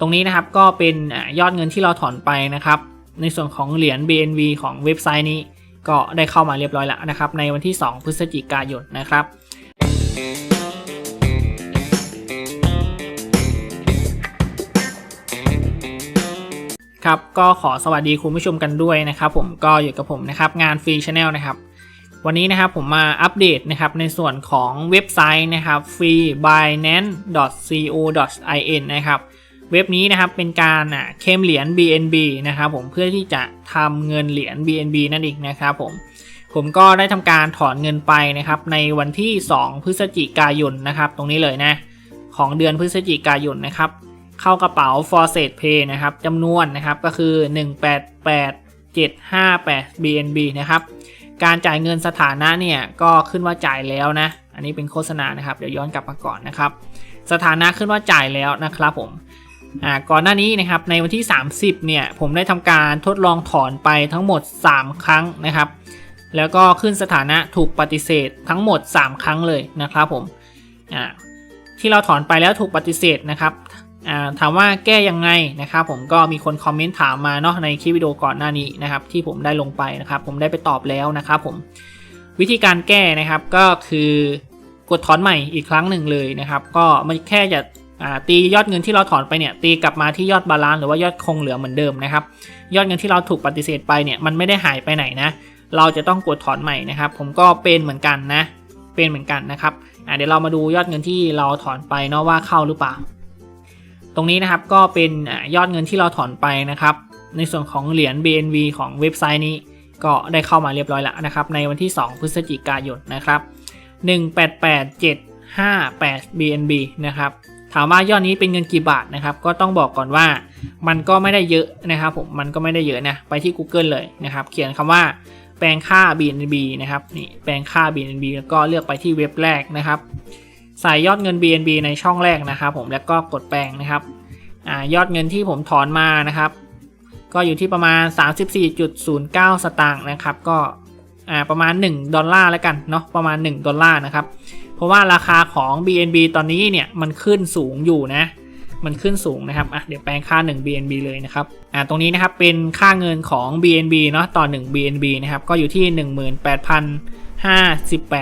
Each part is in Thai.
ตรงนี้นะครับก็เป็นอยอดเงินที่เราถอนไปนะครับ ในส่วนของเหรียญ BNB ของเว็บไซต์นี้ก็ได้เข้ามาเรียบร้อยแล้วนะครับ ในวันที่ 2 พฤศจิกายนนะครับครับก็ขอสวัสดีคุณผู้ชมกันด้วยนะครับผมก็อยู่กับผมนะครับงานฟรีชาแนลนะครับ วันนี้นะครับผมมาอัปเดตนะครับในส่วนของเว็บไซต์นะครับ free binance co in นะครับ เว็บนี้นะครับเป็นการอะเคมเหรียญ BNB นะครับผมเพื่อที่จะทำเงินเหรียญ BNB นั่นเองนะครับผมผมก็ได้ทำการถอนเงินไปนะครับในวันที่ 2 พฤศจิกายนนะครับตรงนี้เลยนะของเดือนพฤศจิกายนนะครับเข้ากระเป๋า f o r s e t Pay นะครับจำนวนนะครับก็คือ 188758 BNB นะครับการจ่ายเงินสถานะเนี่ยก็ขึ้นว่าจ่ายแล้วนะอันนี้เป็นโฆษณานะครับเดี๋ยวย้อนกลับมาก่อนนะครับสถานะขึ้นว่าจ่ายแล้วนะครับผม ก่อนหน้านี้นะครับในวันที่ 30 เนี่ยผมได้ทำการทดลองถอนไปทั้งหมด 3 ครั้งนะครับ แล้วก็ขึ้นสถานะถูกปฏิเสธทั้งหมด 3 ครั้งเลยนะครับผมที่เราถอนไปแล้วถูกปฏิเสธนะครับถามว่าแก้ยังไงนะครับ ผมก็มีคนคอมเมนต์ถามมาเนาะในคลิปวิดีโอก่อนหน้านี้นะครับ ที่ผมได้ลงไปนะครับ ผมได้ไปตอบแล้วนะครับผมวิธีการแก้นะครับก็คือกดถอนใหม่อีกครั้งหนึ่งเลยนะครับ ก็ไม่แค่จะ ตียอดเงินที่เราถอนไปเนี่ยตีกลับมาที่ยอดบาลานซ์หรือว่ายอดคงเหลือเหมือนเดิมนะครับยอดเงินที่เราถูกปฏิเสธไปเนี่ยมันไม่ได้หายไปไหนนะเราจะต้องกดถอนใหม่นะครับผมก็เป็นเหมือนกันนะเป็นเหมือนกันนะครับเดี๋ยวเรามาดูยอดเงินที่เราถอนไปเนาะว่าเข้าหรือเปล่า ตรงนี้นะครับก็เป็นอยอดเงินที่เราถอนไปนะครับในส่วนของเหรียญ BNB ของเว็บไซต์นี้ก็ได้เข้ามาเรียบร้อยแล้วนะครับในวันที่ 2 พฤศจิกายนนะครับ 188758 BNB นะครับ ถามว่ายอดนี้เป็นเงินกี่บาทนะครับ ก็ต้องบอกก่อนว่ามันก็ไม่ได้เยอะนะครับผมมันก็ไม่ได้เยอะนะไปที่ Google เลยนะครับ เขียนคำว่าแปลงค่า BNB นะครับนี่แปลงค่า BNB แล้วก็เลือกไปที่เว็บแรกนะครับใส่ยอดเงิน BNB ในช่องแรกนะครับ ผมแล้วก็กดแปลงนะครับอยอดเงินที่ผมถอนมานะครับ ก็อยู่ที่ประมาณ 34.09 สตางค์นะครับ ก็ประมาณ 1 ดอลลาร์แล้วกันเนาะประมาณ 1 ดอลลาร์นะครับ เพราะว่าราคาของ BNB ตอนนี้เนี่ยมันขึ้นสูงอยู่นะ มันขึ้นสูงนะครับอะเดี๋ยวแปลงค่า 1 BNB เลยนะครับอ่าตรงนี้นะครับเป็นค่าเงินของ BNB เนาะต่อ 1 BNB นะครับก็อยู่ที่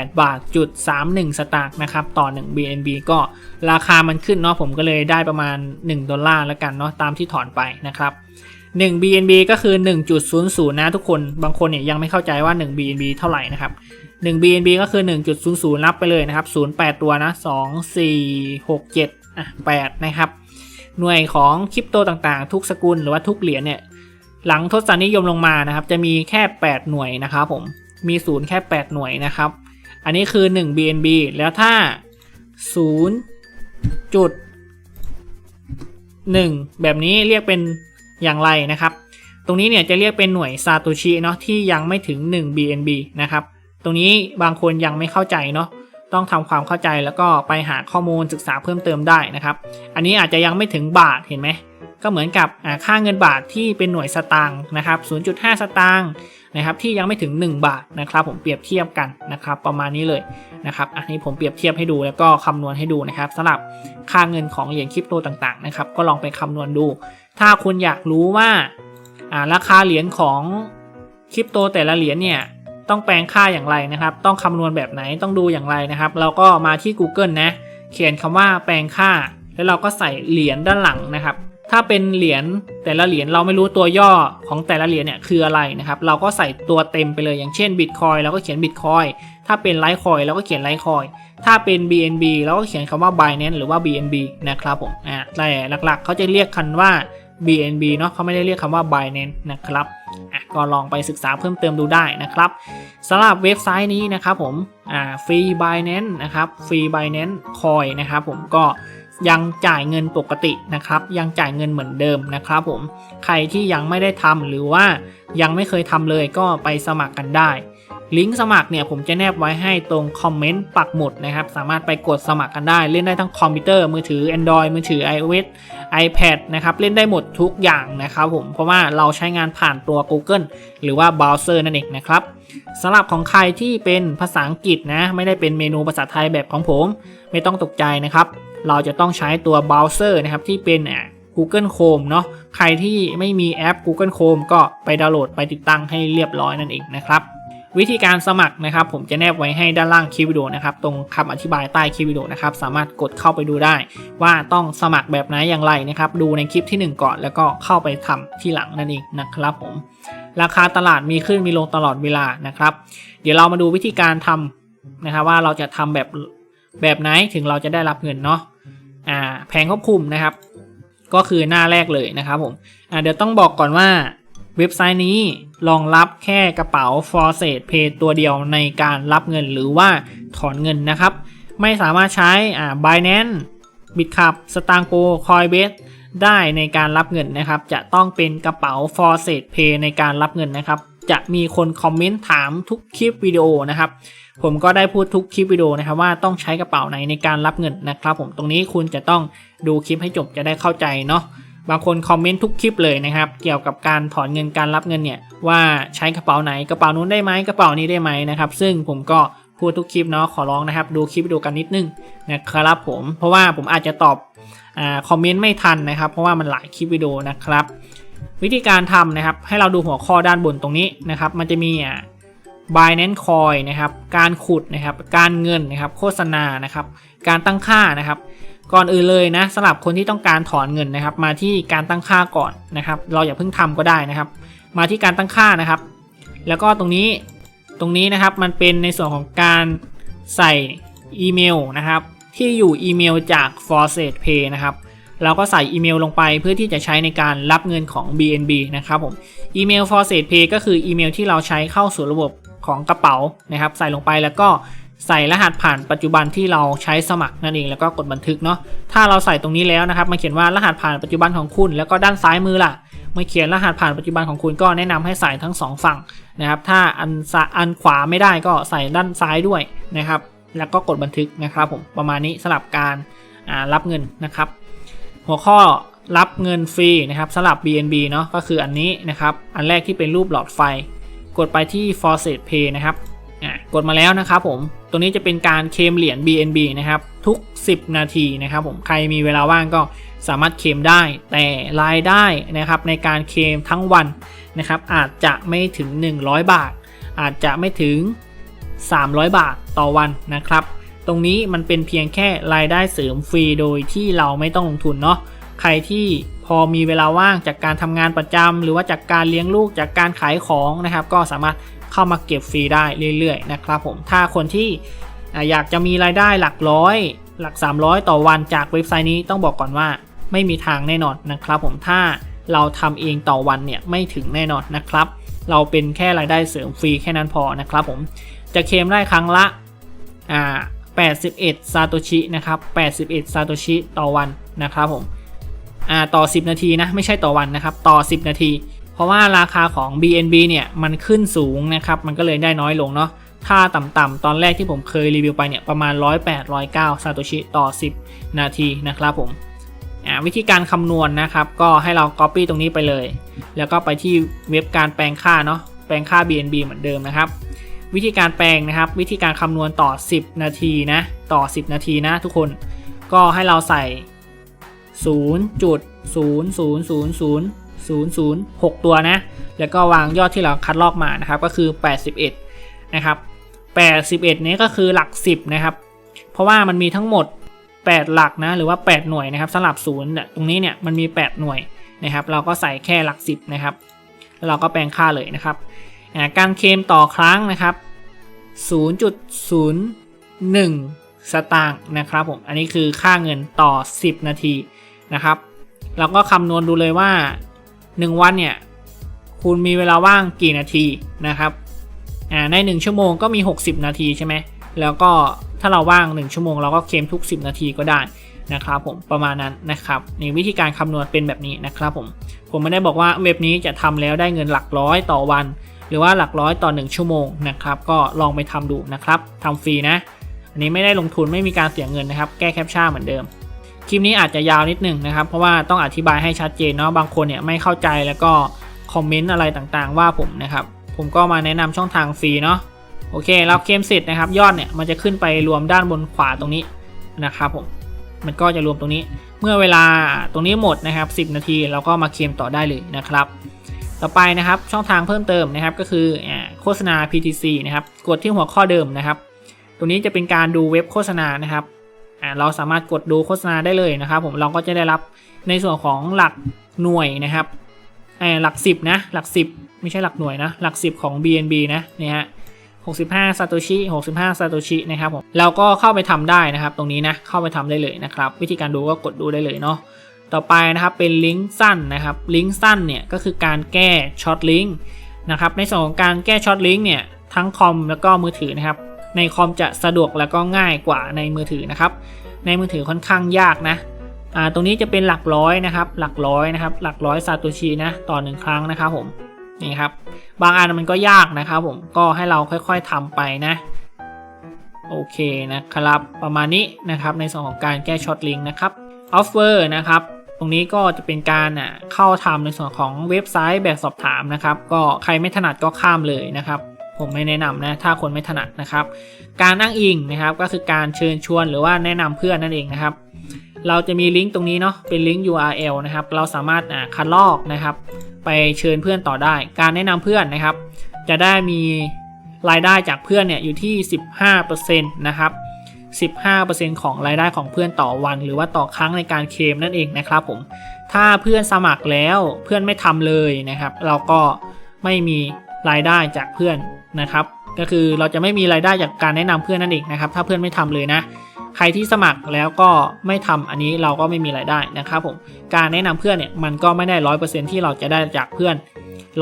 18,058 บาทจุด31 สตางค์นะครับต่อ 1 BNB ก็ราคามันขึ้นเนาะผมก็เลยได้ประมาณ 1 ดอลลาร์แล้วกันเนาะตามที่ถอนไปนะครับ1 BNB ก็คือ 1.00 นะทุกคน บางคนเนี่ยยังไม่เข้าใจว่า 1 BNB เท่าไหร่นะครับ 1 BNB ก็คือ 1.00 นับไปเลยนะครับ 08 ตัวนะ 2 4 6 7อะ8นะครับ หน่วยของคริปโตต่างๆ ทุกสกุลหรือว่าทุกเหรียญเนี่ย หลังทศนิยมลงมานะครับ จะมีแค่ 8 หน่วยนะครับผม มีศูนย์แค่ 8 หน่วยนะครับ อันนี้คือ 1 BNB แล้วถ้า 0 จุด 1 แบบนี้เรียกเป็นอย่างไรนะครับ ตรงนี้เนี่ยจะเรียกเป็นหน่วยซาโตชิเนาะที่ยังไม่ถึง 1 BNB นะครับ ตรงนี้บางคนยังไม่เข้าใจเนาะต้องทำความเข้าใจแล้วก็ไปหาข้อมูลศึกษาเพิ่มเติมได้นะครับ อันนี้อาจจะยังไม่ถึงบาทเห็นไหมก็เหมือนกับค่าเงินบาทที่เป็นหน่วยสตางค์นะครับ 0.5 สตางค์นะครับที่ยังไม่ถึง 1 บาทนะครับ ผมเปรียบเทียบกันนะครับ ประมาณนี้เลยนะครับอันนี้ผมเปรียบเทียบให้ดูแล้วก็คำนวณให้ดูนะครับสำหรับค่าเงินของเหรียญคริปโตต่างๆนะครับ ก็ลองไปคำนวณดู ถ้าคุณอยากรู้ว่าราคาเหรียญของคริปโตแต่ละเหรียญเนี่ย ต้องแปลงค่าอย่างไรนะครับ ต้องคำนวณแบบไหนต้องดูอย่างไรนะครับ เราก็มาที่ Google นะ เขียนคำว่าแปลงค่า แล้วเราก็ใส่เหรียญด้านหลังนะครับ ถ้าเป็นเหรียญแต่ละเหรียญเราไม่รู้ตัวย่อของแต่ละเหรียญเนี่ยคืออะไรนะครับ เราก็ใส่ตัวเต็มไปเลยอย่างเช่น Bitcoin เราก็เขียน Bitcoin ถ้าเป็น Litecoin เราก็เขียน Litecoin ถ้าเป็น BNB เราก็เขียนคำว่า Binance หรือว่า BNB นะครับผมอ่าแต่หลักๆ เขาจะเรียกคันว่า BNB เนาะเขาไม่ได้เรียกคำว่า Binance นะครับอะก็ลองไปศึกษาเพิ่มเติมดูได้นะครับสำหรับเว็บไซต์นี้นะครับผมอ่า Free Binance นะครับ Free Binance Coin นะครับผมก็ยังจ่ายเงินปกตินะครับ ยังจ่ายเงินเหมือนเดิมนะครับผมใครที่ยังไม่ได้ทำหรือว่ายังไม่เคยทำเลยก็ไปสมัครกันได้ ลิงก์สมัครเนี่ยผมจะแนบไว้ให้ตรงคอมเมนต์ปักหมุดนะครับ สามารถไปกดสมัครกันได้ เล่นได้ทั้งคอมพิวเตอร์มือถือ Android มือถือ iOS iPad นะครับ เล่นได้หมดทุกอย่างนะครับผม เพราะว่าเราใช้งานผ่านตัว Google หรือว่าเบราว์เซอร์นั่นเองนะครับสำหรับของใครที่เป็นภาษาอังกฤษนะ ไม่ได้เป็นเมนูภาษาไทยแบบของผม ไม่ต้องตกใจนะครับ เราจะต้องใช้ตัวเบราว์เซอร์นะครับที่เป็น Google Chrome เนาะใครที่ไม่มีแอป Google Chrome ก็ไปดาวน์โหลดไปติดตั้งให้เรียบร้อยนั่นเองนะครับ วิธีการสมัครนะครับ ผมจะแนบไว้ให้ด้านล่างคลิปวิดีโอนะครับ ตรงคำอธิบายใต้คลิปวิดีโอนะครับ สามารถกดเข้าไปดูได้ ว่าต้องสมัครแบบไหนอย่างไรนะครับ ดูในคลิปที่ 1 ก่อนแล้วก็เข้าไปทำที่หลังนั่นเองนะครับผม ราคาตลาดมีขึ้นมีลงตลอดเวลานะครับ เดี๋ยวเรามาดูวิธีการทำนะครับ ว่าเราจะทำแบบแบบไหนถึงเราจะได้รับเงินเนาะอ่าแผงควบคุมนะครับ ก็คือหน้าแรกเลยนะครับผมอ่าเดี๋ยวต้องบอกก่อนว่า เว็บไซต์นี้รองรับแค่กระเป๋า f o r s e t Pay ตัวเดียวในการรับเงินหรือว่าถอนเงินนะครับ ไม่สามารถใช้อ่า Binance Bitcup s t a n g o Coinbase ได้ในการรับเงินนะครับ จะต้องเป็นกระเป๋า f o r s e t Pay ในการรับเงินนะครับ จะมีคนคอมเมนต์ถามทุกคลิปวิดีโอนะครับ ผมก็ได้พูดทุกคลิปวิดีโอนะครับว่าต้องใช้กระเป๋าไหนในการรับเงินนะครับ ผมตรงนี้คุณจะต้องดูคลิปให้จบจะได้เข้าใจเนาะ บางคนคอมเมนต์ทุกคลิปเลยนะครับ เกี่ยวกับการถอนเงินการรับเงินเนี่ยว่าใช้กระเป๋าไหนกระเป๋านู้นได้ไหมกระเป๋านี้ได้ไหมนะครับ ซึ่งผมก็พูดทุกคลิปเนาะขอร้องนะครับ ดูคลิปวิดีโอกันนิดนึงนะครับผมเพราะว่าผมอาจจะตอบอาคอมเมนต์ไม่ทันนะครับ เพราะว่ามันหลายคลิปวิดีโอนะครับ วิธีการทำนะครับ ให้เราดูหัวข้อด้านบนตรงนี้นะครับ มันจะมีอ่า Binance Coin นะครับ การขุดนะครับ การเงินนะครับ โฆษณานะครับ การตั้งค่านะครับ ก่อนอื่นเลยนะสำหรับคนที่ต้องการถอนเงินนะครับ มาที่การตั้งค่าก่อนนะครับ เราอย่าเพิ่งทำก็ได้นะครับ มาที่การตั้งค่านะครับ แล้วก็ตรงนี้ตรงนี้นะครับมันเป็นในส่วนของการใส่อีเมลนะครับ ที่อยู่อีเมลจาก f o r s e t Pay นะครับเราก็ใส่อีเมลลงไปเพื่อที่จะใช้ในการรับเงินของ BNB นะครับผมอีเมล f o r s e t Pay ก็คืออีเมลที่เราใช้เข้าสู่ระบบของกระเป๋านะครับ ใส่ลงไปแล้วก็ ใส่รหัสผ่านปัจจุบันที่เราใช้สมัครนั่นเองแล้วก็กดบันทึกเนาะถ้าเราใส่ตรงนี้แล้วนะครับมาเขียนว่ารหัสผ่านปัจจุบันของคุณ แล้วก็ด้านซ้ายมือล่ะมาเขียนรหัสผ่านปัจจุบันของคุณก็แนะนำให้ใส่ทั้งสองฝั่งนะครับ ถ้าอันซ้ายอันขวาไม่ได้ก็ใส่ด้านซ้ายด้วยนะครับ แล้วก็กดบันทึกนะครับผมประมาณนี้สำหรับการรับเงินนะครับ หัวข้อรับเงินฟรีนะครับสำหรับ BNB เนาะก็คืออันนี้นะครับ อันแรกที่เป็นรูปหลอดไฟ กดไปที่ f o r s e t Pay นะครับ อ่ากดมาแล้วนะครับผม ตรงนี้จะเป็นการเคมเหรียญ BNB นะครับ ทุก 10 นาทีนะครับผม ใครมีเวลาว่างก็สามารถเคมได้ แต่รายได้นะครับในการเคมทั้งวันนะครับ อาจจะไม่ถึง 100 บาท อาจจะไม่ถึง 300 บาทต่อวันนะครับ ตรงนี้มันเป็นเพียงแค่รายได้เสริมฟรีโดยที่เราไม่ต้องลงทุนเนาะ ใครที่พอมีเวลาว่างจากการทำงานประจำหรือว่าจากการเลี้ยงลูกจากการขายของนะครับ ก็สามารถ เข้ามาเก็บฟรีได้เรื่อยๆนะครับผมถ้าคนที่อยากจะมีรายได้หลักร้อย หลัก 300 ต่อวันจากเว็บไซต์นี้ต้องบอกก่อนว่าไม่มีทางแน่นอนนะครับผมถ้าเราทำเองต่อวันเนี่ยไม่ถึงแน่นอนนะครับ เราเป็นแค่รายได้เสริมฟรีแค่นั้นพอนะครับผมจะเคลมได้ครั้งละอ่า81 ซาโตชินะครับ81 ซาโตชิต่อวันนะครับผมอ่าต่อ 10 นาทีนะไม่ใช่ต่อวันนะครับต่อ 10 นาที เพราะว่าราคาของ BNB เนี่ยมันขึ้นสูงนะครับมันก็เลยได้น้อยลงเนาะถ้าต่ำๆตอนแรกที่ผมเคยรีวิวไปเนี่ยประมาณ 108 109ซาโตชิต่อ 10 นาทีนะครับผมวิธีการคำนวณนนะครับ ก็ให้เรา Copy ตรงนี้ไปเลย แล้วก็ไปที่เว็บการแปลงค่าเนาะแปลงค่า BNB เหมือนเดิมนะครับ วิธีการแปลงนะครับ วิธีการคำนวณต่อ 10 นาทีนะต่อ 10 นาทีนะทุกคนก็ให้เราใส่ 0.000 0 0 6 ตัวนะ แล้วก็วางยอดที่เราคัดลอกมานะครับ ก็คือ 81 นะครับ 81 นี้ก็คือหลัก 10 นะครับ เพราะว่ามันมีทั้งหมด 8 หลักนะ หรือว่า 8 หน่วยนะครับสำหรับศูนย์ตรงนี้เนี่ยมันมี 8 หน่วยนะครับ เราก็ใส่แค่หลัก 10 นะครับ แล้วเราก็แปลงค่าเลยนะครับการเคลมต่อครั้งนะครับ 0.01 สตางค์นะครับผม อันนี้คือค่าเงินต่อ 10 นาทีนะครับ เราก็คำนวณดูเลยว่า 1 วันเนี่ยคุณมีเวลาว่างกี่นาทีนะครับอ่าใน 1 ชั่วโมงก็มี 60 นาทีใช่ไหมแล้วก็ถ้าเราว่าง 1 ชั่วโมงเราก็เคลมทุก 10 นาทีก็ได้นะครับผมประมาณนั้นนะครับในวิธีการคำนวณเป็นแบบนี้นะครับผมผมไม่ได้บอกว่าเว็บนี้จะทำแล้วได้เงินหลักร้อยต่อวัน หรือว่าหลักร้อยต่อ 1 ชั่วโมงนะครับก็ลองไปทำดูนะครับทำฟรีนะ อันนี้ไม่ได้ลงทุนไม่มีการเสียเงินนะครับ แก้แคปชั่นเหมือนเดิม คลิปนี้อาจจะยาวนิดหนึ่งนะครับ เพราะว่าต้องอธิบายให้ชัดเจนเนาะบางคนเนี่ยไม่เข้าใจแล้วก็คอมเมนต์อะไรต่างๆ ว่าผมนะครับ ผมก็มาแนะนำช่องทางฟรีเนาะโอเคเราเคลมเสร็จนะครับ ยอดเนี่ยมันจะขึ้นไปรวมด้านบนขวาตรงนี้นะครับผมมันก็จะรวมตรงนี้ เมื่อเวลาตรงนี้หมดนะครับ 10 นาทีเราก็มาเคลมต่อได้เลยนะครับ ต่อไปนะครับช่องทางเพิ่มเติมนะครับก็คืออโฆษณา PTC นะครับกดที่หัวข้อเดิมนะครับ ตรงนี้จะเป็นการดูเว็บโฆษณานะครับ เราสามารถกดดูโฆษณาได้เลยนะครับ ผมเราก็จะได้รับในส่วนของหลักหน่วยนะครับหลัก 10 นะ หลัก 10 ไม่ใช่หลักหน่วยนะ หลัก 10 ของ BNB นะเนี่ยฮะ65ซาโตชิ65ซาโตชินะครับผมเราก็เข้าไปทำได้นะครับ ตรงนี้นะเข้าไปทำได้เลยนะครับ วิธีการดูก็กดดูได้เลยเนาะต่อไปนะครับเป็นลิงก์สั้นนะครับลิงก์สั้นเนี่ยก็คือการแก้ช็อตลิงก์นะครับในส่วนของการแก้ช็อตลิงก์เนี่ยทั้งคอมแล้วก็มือถือนะครับ ในคอมจะสะดวกแล้วก็ง่ายกว่าในมือถือนะครับ ในมือถือค่อนข้างยากนะตรงนี้จะเป็นหลักร้อยนะครับ หลักร้อยนะครับ หลักร้อยซาโตชินะต่อหนึ่งครั้งนะครับผมนี่ครับ บางอันมันก็ยากนะครับผมก็ให้เราค่อยๆทำไปนะ โอเคนะครับ ประมาณนี้นะครับในส่วนของการแก้ช็อตลิงก์นะครับ offer นะครับ ตรงนี้ก็จะเป็นการอะเข้าทำในส่วนของเว็บไซต์แบบสอบถามนะครับ ก็ใครไม่ถนัดก็ข้ามเลยนะครับ ผมไม่แนะนำนะถ้าคนไม่ถนัดนะครับ การอ้างอิงนะครับก็คือการเชิญชวนหรือว่าแนะนำเพื่อนนั่นเองนะครับ เราจะมีลิงก์ตรงนี้เนาะเป็นลิงก์ URL นะครับเราสามารถคัดลอกนะครับ ไปเชิญเพื่อนต่อได้ การแนะนำเพื่อนนะครับ จะได้มีรายได้จากเพื่อนเนี่ยอยู่ที่ 15%นะครับ15%ของรายได้ของเพื่อนต่อวัน หรือว่าต่อครั้งในการเคลมนั่นเองนะครับผม ถ้าเพื่อนสมัครแล้วเพื่อนไม่ทำเลยนะครับ เราก็ไม่มีรายได้จากเพื่อน นะครับ ก็คือเราจะไม่มีรายได้จากการแนะนำเพื่อนนั่นเองนะครับ ถ้าเพื่อนไม่ทำเลยนะ ใครที่สมัครแล้วก็ไม่ทำอันนี้เราก็ไม่มีรายได้นะครับผม การแนะนำเพื่อนเนี่ยมันก็ไม่ได้ร้อยเปอร์เซ็นที่เราจะได้จากเพื่อน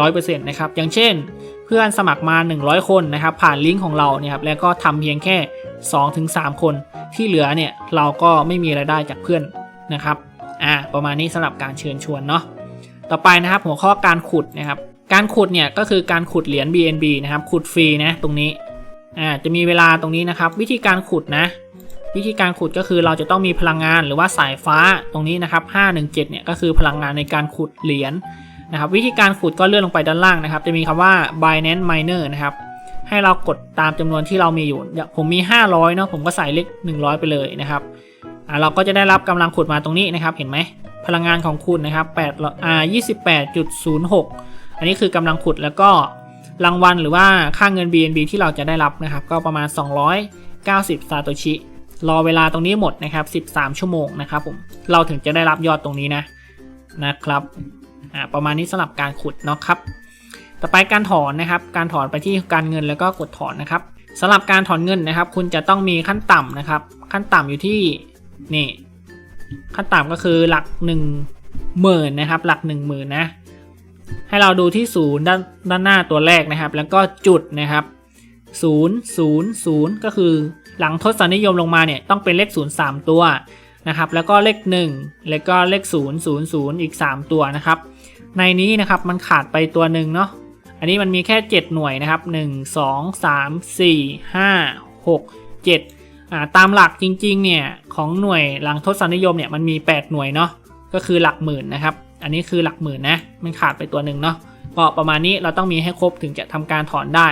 ร้อยเปอร์เซ็นต์นะครับ อย่างเช่น เพื่อนสมัครมา 100 คนนะครับ ผ่านลิงก์ของเราเนี่ยครับ แล้วก็ทำเพียงแค่ 2-3 คน ที่เหลือเนี่ยเราก็ไม่มีรายได้จากเพื่อนนะครับ อ่า ประมาณนี้สำหรับการเชิญชวนเนาะ ต่อไปนะครับหัวข้อการขุดนะครับ การขุดเนี่ยก็คือการขุดเหรียญ BNB นะครับ ขุดฟรีนะตรงนี้ อ่า จะมีเวลาตรงนี้นะครับ วิธีการขุดนะ วิธีการขุดก็คือเราจะต้องมีพลังงานหรือว่าสายฟ้าตรงนี้นะครับ 517 เนี่ยก็คือพลังงานในการขุดเหรียญนะครับ วิธีการขุดก็เลื่อนลงไปด้านล่างนะครับ จะมีคำว่า Binance Miner นะครับ ให้เรากดตามจำนวนที่เรามีอยู่ ผมมี 500 เนาะ ผมก็ใส่เลข100 ไปเลยนะครับ อ่า เราก็จะได้รับกำลังขุดมาตรงนี้นะครับ เห็นไหม พลังงานของคุณนะครับ8อ่า28.06 นนี้คือกำลังขุดแล้วก็รางวัลหรือว่าค่าเงิน BNB ที่เราจะได้รับนะครับ ก็ประมาณ 290 ซาโตชิ รอเวลาตรงนี้หมดนะครับ 13 ชั่วโมงนะครับผม เราถึงจะได้รับยอดตรงนี้นะนะครับ อ่า ประมาณนี้สำหรับการขุดเนาะครับ ต่อไปการถอนนะครับ การถอนไปที่การเงินแล้วก็กดถอนนะครับสำหรับการถอนเงินนะครับ คุณจะต้องมีขั้นต่ำนะครับ ขั้นต่ำอยู่ที่นี่ ขั้นต่ำก็คือหลัก1 0,000นะครับ หลัก 1 0,000นะ ให้เราดูที่ศูนย์ด้านด้านหน้าตัวแรกนะครับ แล้วก็จุดนะครับ0 0 0ก็คือหลังทศนิยมลงมาเนี่ยต้องเป็นเลข0 3ตัวนะครับ แล้วก็เลข1แล้วก็เลข0 0 0อีก3ตัวนะครับ ในนี้นะครับมันขาดไปตัวหนึ่งเนาะอันนี้มันมีแค่ 7 หน่วยนะครับ 1 2 3 4 5 6 7อ่าตามหลักจริงๆเนี่ยของหน่วยหลังทศนิยมเนี่ยมันมี 8 หน่วยเนาะก็คือหลักหมื่นนะครับ อันนี้คือหลักหมื่นนะมันขาดไปตัวหนึ่งเนาะก็ประมาณนี้เราต้องมีให้ครบถึงจะทำการถอนได้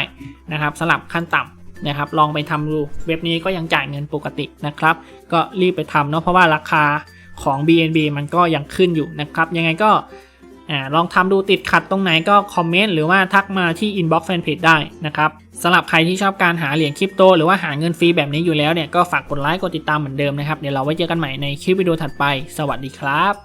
นะครับสำหรับขั้นต่ำนะครับ ลองไปทำดูเว็บนี้ก็ยังจ่ายเงินปกตินะครับ ก็รีบไปทำเนาะเพราะว่าราคาของ BNB มันก็ยังขึ้นอยู่นะครับ ยังไงก็ลองทำดูติดขัดตรงไหนก็คอมเมนต์หรือว่าทักมาที่ inbox fanpage ได้นะครับสำหรับใครที่ชอบการหาเหรียญคริปโต หรือว่าหาเงินฟรีแบบนี้อยู่แล้วเนี่ยก็ฝากกดไลค์กดติดตามเหมือนเดิมนะครับ เดี๋ยวเราไว้เจอกันใหม่ในคลิปวิดีโอถัดไป สวัสดีครับ